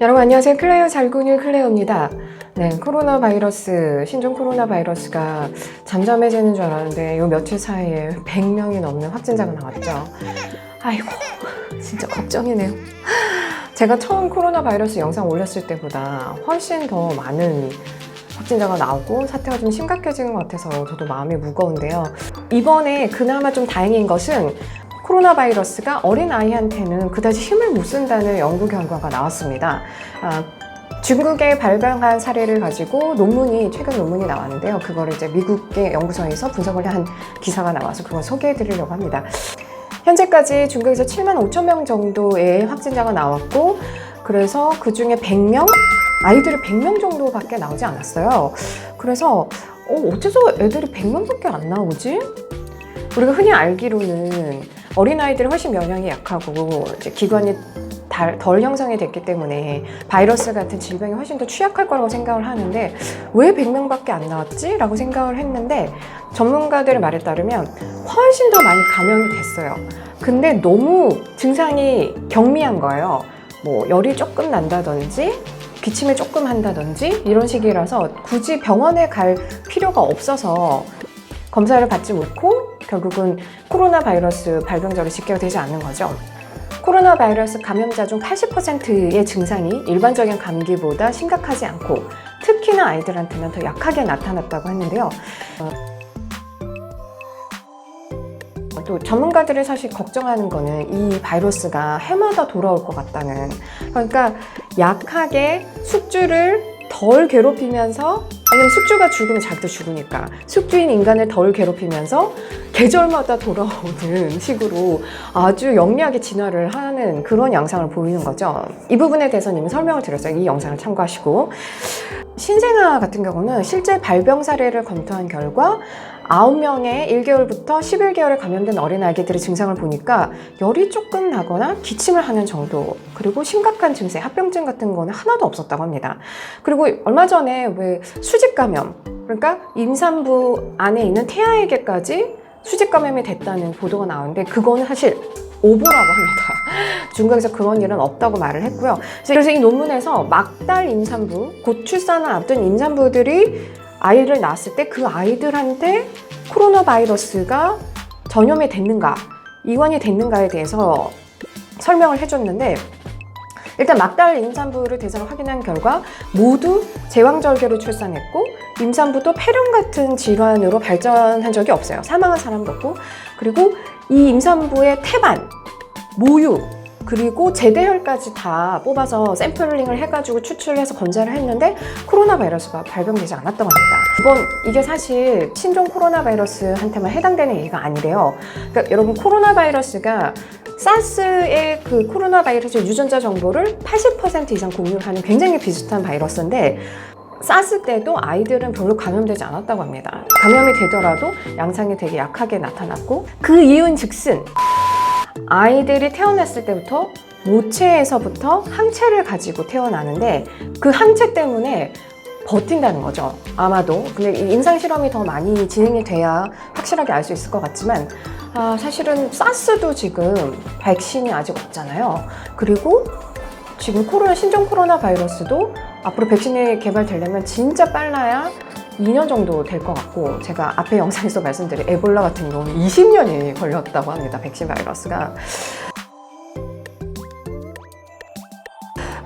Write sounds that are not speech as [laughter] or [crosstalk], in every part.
여러분 안녕하세요. 클레어 잘군일 클레어입니다. 네, 코로나 바이러스, 신종 코로나 바이러스가 잠잠해지는 줄 알았는데 요 며칠 사이에 100명이 넘는 확진자가 나왔죠. 아이고, 진짜 걱정이네요. 제가 처음 코로나 바이러스 영상 올렸을 때보다 훨씬 더 많은 확진자가 나오고 사태가 좀 심각해지는 것 같아서 저도 마음이 무거운데요. 이번에 그나마 좀 다행인 것은 코로나 바이러스가 어린 아이한테는 그다지 힘을 못 쓴다는 연구 결과가 나왔습니다. 아, 중국에 발병한 사례를 가지고 논문이 최근 논문이 나왔는데요. 그거를 이제 미국의 연구소에서 분석을 한 기사가 나와서 그걸 소개해 드리려고 합니다. 현재까지 중국에서 7만 5천 명 정도의 확진자가 나왔고 그래서 그 중에 100명 아이들이 100명 정도밖에 나오지 않았어요. 그래서 어, 어째서 애들이 100명밖에 안 나오지? 우리가 흔히 알기로는 어린아이들이 훨씬 면역이 약하고 이제 기관이 달- 덜 형성이 됐기 때문에 바이러스 같은 질병에 훨씬 더 취약할 거라고 생각을 하는데 왜 100명밖에 안 나왔지? 라고 생각을 했는데 전문가들의 말에 따르면 훨씬 더 많이 감염이 됐어요. 근데 너무 증상이 경미한 거예요. 뭐 열이 조금 난다든지 기침을 조금 한다든지 이런 식이라서 굳이 병원에 갈 필요가 없어서 검사를 받지 못고 결국은 코로나 바이러스 발병자로 집계가 되지 않는 거죠. 코로나 바이러스 감염자 중 80%의 증상이 일반적인 감기보다 심각하지 않고 특히나 아이들한테는 더 약하게 나타났다고 했는데요. 어, 또 전문가들이 사실 걱정하는 거는 이 바이러스가 해마다 돌아올 것 같다는 그러니까 약하게 숙주를 덜 괴롭히면서 왜냐면 숙주가 죽으면 자기도 죽으니까 숙주인 인간을 덜 괴롭히면서 계절마다 돌아오는 [laughs] 식으로 아주 영리하게 진화를 하는 그런 양상을 보이는 거죠. 이 부분에 대해서는 이미 설명을 드렸어요. 이 영상을 참고하시고 신생아 같은 경우는 실제 발병 사례를 검토한 결과 9명의 1개월부터 11개월에 감염된 어린아이들의 증상을 보니까 열이 조금 나거나 기침을 하는 정도 그리고 심각한 증세, 합병증 같은 거는 하나도 없었다고 합니다. 그리고 얼마 전에 왜 수직 감염 그러니까 임산부 안에 있는 태아에게까지 수직 감염이 됐다는 보도가 나오는데 그거는 사실 오보라고 합니다. 중국에서 그런 일은 없다고 말을 했고요. 그래서 이 논문에서 막달 임산부, 곧 출산을 앞둔 임산부들이 아이를 낳았을 때 그 아이들한테 코로나 바이러스가 전염이 됐는가, 이완이 됐는가에 대해서 설명을 해줬는데 일단 막달 임산부를 대상으로 확인한 결과 모두 제왕절개로 출산했고 임산부도 폐렴 같은 질환으로 발전한 적이 없어요. 사망한 사람도 없고 그리고 이 임산부의 태반, 모유 그리고 제대혈까지 다 뽑아서 샘플링을 해가지고 추출해서 검사를 했는데 코로나 바이러스가 발병되지 않았던 겁니다. 이번 이게 사실 신종 코로나 바이러스한테만 해당되는 얘기가 아니래요. 그러니까 여러분 코로나 바이러스가 사스의 그 코로나 바이러스 유전자 정보를 80% 이상 공유하는 굉장히 비슷한 바이러스인데 사스 때도 아이들은 별로 감염되지 않았다고 합니다. 감염이 되더라도 양상이 되게 약하게 나타났고 그 이유는 즉슨 아이들이 태어났을 때부터 모체에서부터 항체를 가지고 태어나는데 그 항체 때문에 버틴다는 거죠. 아마도. 근데 이 임상 실험이 더 많이 진행이 돼야 확실하게 알 수 있을 것 같지만 아, 사실은 사스도 지금 백신이 아직 없잖아요. 그리고 지금 코로나 신종 코로나 바이러스도 앞으로 백신이 개발되려면 진짜 빨라야 2년 정도 될 것 같고 제가 앞에 영상에서 말씀드린 에볼라 같은 경우는 20년이 걸렸다고 합니다. 백신 바이러스가.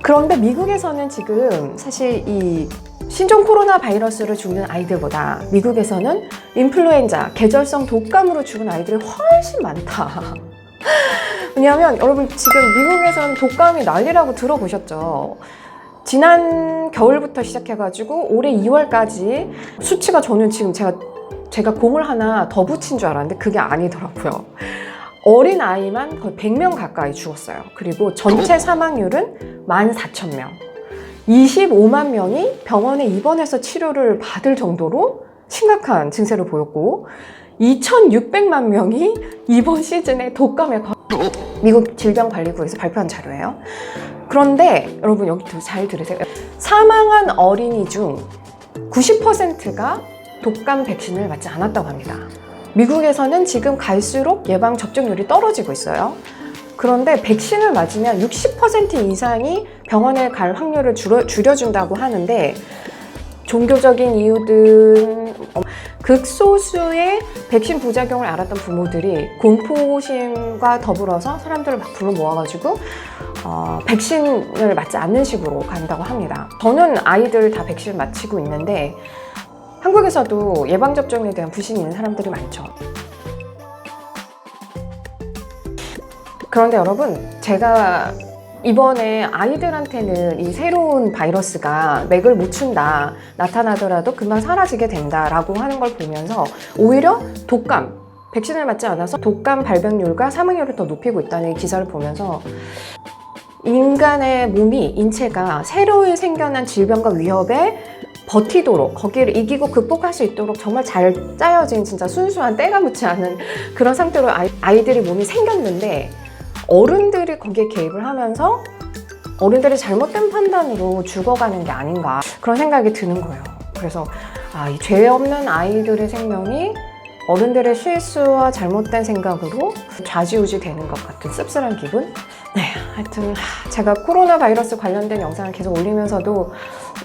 그런데 미국에서는 지금 사실 이 신종 코로나 바이러스를 죽는 아이들보다 미국에서는 인플루엔자, 계절성 독감으로 죽은 아이들이 훨씬 많다. [laughs] 왜냐하면 여러분 지금 미국에서는 독감이 난리라고 들어보셨죠? 지난 겨울부터 시작해가지고 올해 2월까지 수치가 저는 지금 제가 제가 공을 하나 더 붙인 줄 알았는데 그게 아니더라고요. 어린 아이만 거의 100명 가까이 죽었어요. 그리고 전체 사망률은 14,000명. 25만 명이 병원에 입원해서 치료를 받을 정도로 심각한 증세를 보였고 2,600만 명이 이번 시즌에 독감에 걸... 미국 질병관리국에서 발표한 자료예요. 그런데 여러분 여기 잘 들으세요. 사망한 어린이 중 90%가 독감 백신을 맞지 않았다고 합니다. 미국에서는 지금 갈수록 예방 접종률이 떨어지고 있어요. 그런데 백신을 맞으면 60% 이상이 병원에 갈 확률을 줄여, 줄여준다고 하는데 종교적인 이유든 어, 극소수의 백신 부작용을 알았던 부모들이 공포심과 더불어서 사람들을 막 불러 모아가지고 어, 백신을 맞지 않는 식으로 간다고 합니다. 저는 아이들 다 백신 맞히고 있는데 한국에서도 예방접종에 대한 불신이 있는 사람들이 많죠. 그런데 여러분, 제가 이번에 아이들한테는 이 새로운 바이러스가 맥을 못 춘다, 나타나더라도 금방 사라지게 된다라고 하는 걸 보면서 오히려 독감, 백신을 맞지 않아서 독감 발병률과 사망률을 더 높이고 있다는 기사를 보면서 인간의 몸이, 인체가 새로이 생겨난 질병과 위협에 버티도록 거기를 이기고 극복할 수 있도록 정말 잘 짜여진 진짜 순수한 때가 묻지 않은 그런 상태로 아이, 아이들의 몸이 생겼는데 어른들이 거기에 개입을 하면서 어른들이 잘못된 판단으로 죽어가는 게 아닌가 그런 생각이 드는 거예요. 그래서 아, 이 죄 없는 아이들의 생명이 어른들의 실수와 잘못된 생각으로 좌지우지 되는 것 같은 씁쓸한 기분? 네, 하여튼 하, 제가 코로나 바이러스 관련된 영상을 계속 올리면서도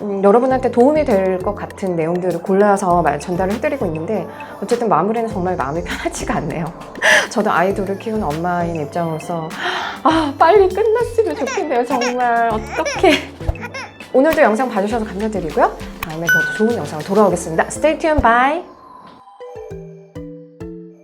음, 여러분한테 도움이 될 것 같은 내용들을 골라서 말 전달을 해드리고 있는데 어쨌든 마무리는 정말 마음이 [laughs] 편하지가 않네요. 저도 아이들을 키우는 엄마인 입장으로서 아 빨리 끝났으면 좋겠네요. 정말 어떻게. 오늘도 영상 봐주셔서 감사드리고요. 다음에 더 좋은 영상으로 돌아오겠습니다. Stay tuned. Bye